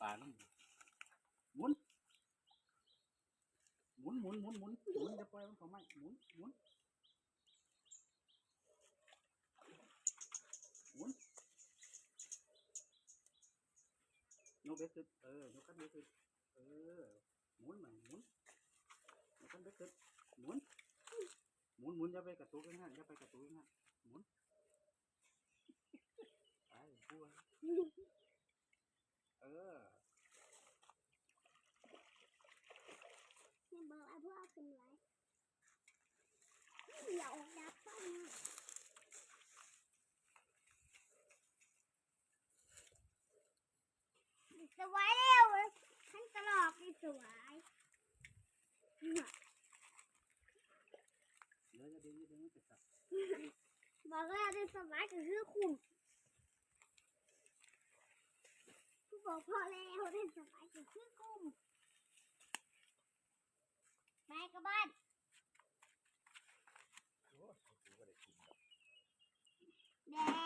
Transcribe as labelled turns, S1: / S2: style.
S1: ปลาน้ำหมุนหมุนหมุนหมุนหมุนหมุนจะปล่อยมันเขาไม่หมุนหมุนหมุนยกเบ็ดขึ้นเออยกกันเบ็ดขึ้นเออหมุนมันหมุนยกกันเบ็ดขึ้นหมุนหมุนหมุนอย่าไปกระตุกข้างหน้าอย่าไปกระตุกข้างหน้าหมุนไปบัวเออ
S2: นี่ากินไว้เดี๋ยวดับไฟนะสวยแล้วเว้ยฉันตลอกนี่สวย
S1: เดี๋ยวส
S2: บอกว่าได้สวายก็คือคุ้มผู้บอกพอแล้วได้สวายก็คือคุ้ม ไปกับบ้าน
S1: โอ้ยกูก็ได้กินดอก
S2: แดง